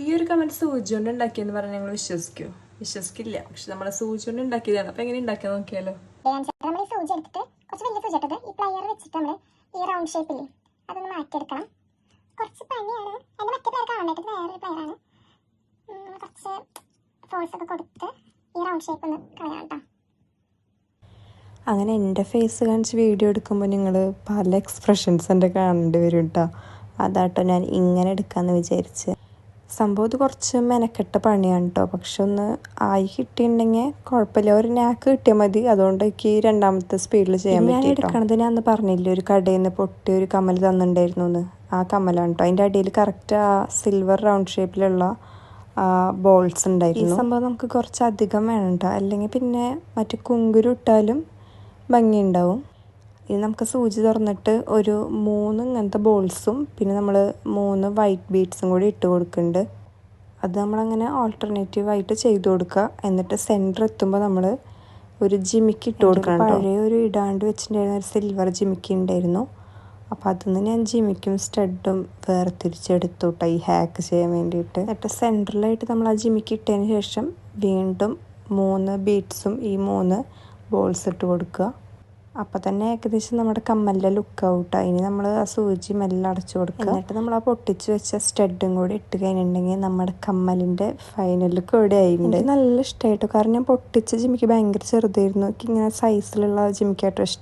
ഈ ഒരു കമന്റ് സൂചി കൊണ്ട് ഉണ്ടാക്കിയെന്ന് പറഞ്ഞാൽ ഞങ്ങൾ വിശ്വസിക്കോ. വിശ്വസിക്കില്ല. പക്ഷെ നമ്മളെ സൂചി കൊണ്ട് ഉണ്ടാക്കിയതാണ്. അപ്പൊ എങ്ങനെ ഉണ്ടാക്കിയെന്ന് നോക്കിയാലോ? നമ്മൾ ഈ സൂചി എടുത്തിട്ട് കുറച്ച് വലിയ സൂചി ഇട്ടത് ഈ പ്ലയർ വെച്ചിട്ട് നമ്മൾ ഈ റൗണ്ട് ഷേപ്പില്ലേ അതൊന്ന് മാറ്റിയെടുക്കണം. കുറച്ച് പണിയാണ്. എന്റെ മറ്റേ പ്ലെയർ കാണേണ്ടത് വേറൊരു പ്ലെയറാണ് കുറച്ച് ഫോഴ്സ് ഒക്കെ കൊടുത്ത് ഈ റൗണ്ട് ഷേപ്പ് ഒന്ന് കളയാം കേട്ടോ. അങ്ങനെ എന്റെ ഫേസ് കാണിച്ച് വീഡിയോ എടുക്കുമ്പോൾ നിങ്ങൾ പല എക്സ്പ്രഷൻസ് എന്റെ കാണേണ്ടി വരും കേട്ടോ അതാട്ടോ ഞാൻ ഇങ്ങനെ എടുക്കാമെന്ന് വിചാരിച്ച്. സംഭവം ഇത് കുറച്ച് മെനക്കെട്ട പണിയാണ് കേട്ടോ പക്ഷെ ഒന്ന് ആയി കിട്ടിയിട്ടുണ്ടെങ്കിൽ കുഴപ്പമില്ല. ഒരു നാക്ക് കിട്ടിയാൽ മതി. അതുകൊണ്ട് എനിക്ക് രണ്ടാമത്തെ സ്പീഡിൽ ചെയ്യാൻ പറ്റും ഞാൻ എടുക്കണത് ഞാൻ അന്ന് പറഞ്ഞില്ല ഒരു കടയിൽ നിന്ന് പൊട്ടി ഒരു കമ്മൽ തന്നിട്ടുണ്ടായിരുന്നു എന്ന്. ആ കമ്മലാണ് കേട്ടോ അതിന്റെ അടിയിൽ കറക്റ്റ് ആ സിൽവർ റൗണ്ട് ഷേപ്പിലുള്ള ബോൾസ് ഉണ്ടായിരുന്നു ഈ സംഭവം നമുക്ക് കുറച്ച് അധികം വേണം കേട്ടോ അല്ലെങ്കിൽ പിന്നെ മറ്റു കുങ്കുരു ഇട്ടാലും ഭംഗിയുണ്ടാവും. ഇത് നമുക്ക് സൂചി തുറന്നിട്ട് ഒരു മൂന്ന് ഇങ്ങനത്തെ ബോൾസും പിന്നെ നമ്മൾ മൂന്ന് വൈറ്റ് ബീഡ്സും കൂടി ഇട്ട് കൊടുക്കുന്നുണ്ട്. അത് നമ്മളങ്ങനെ ഓൾട്ടർനേറ്റീവ് ആയിട്ട് ചെയ്ത് കൊടുക്കുക. എന്നിട്ട് സെന്റർ എത്തുമ്പോൾ നമ്മൾ ഒരു ജിമിക്ക് ഇട്ട് കൊടുക്കണം പഴയ ഒരു ഇടാണ്ട് വെച്ചിട്ടുണ്ടായിരുന്ന ഒരു സിൽവർ ജിമിക്ക് ഉണ്ടായിരുന്നു. അപ്പോൾ അതിൽ ഞാൻ ജിമിക്കും സ്റ്റഡും വേർതിരിച്ചെടുത്തു കേട്ടോ ഈ ഹാക്ക് ചെയ്യാൻ വേണ്ടിയിട്ട്. എന്നിട്ട് സെന്ററിലായിട്ട് നമ്മൾ ആ ജിമിക്ക് ഇട്ടതിന് ശേഷം വീണ്ടും മൂന്ന് ബീഡ്സും ഈ മൂന്ന് ബോൾസ് ഇട്ട് കൊടുക്കുക. അപ്പം തന്നെ ഏകദേശം നമ്മുടെ കമ്മലിന്റെ ലുക്ക് ഔട്ട് ഇനി നമ്മൾ ആ സൂചി മെല്ലെ അടച്ചു കൊടുക്കുക. എന്നിട്ട് നമ്മൾ ആ പൊട്ടിച്ച് വെച്ച സ്റ്റഡും കൂടി ഇട്ട് കഴിഞ്ഞിട്ടുണ്ടെങ്കിൽ നമ്മുടെ കമ്മലിന്റെ ഫൈനൽ ലുക്ക് ഇവിടെ ആയിട്ടുണ്ട്. നല്ല ഇഷ്ടമായിട്ടോ കാരണം ഞാൻ പൊട്ടിച്ച ജിമിക്ക് ഭയങ്കര ചെറുതായിരുന്നു. എനിക്ക് ഇങ്ങനെ സൈസിലുള്ള ജിമിക്കായിട്ടോ ഇഷ്ടം.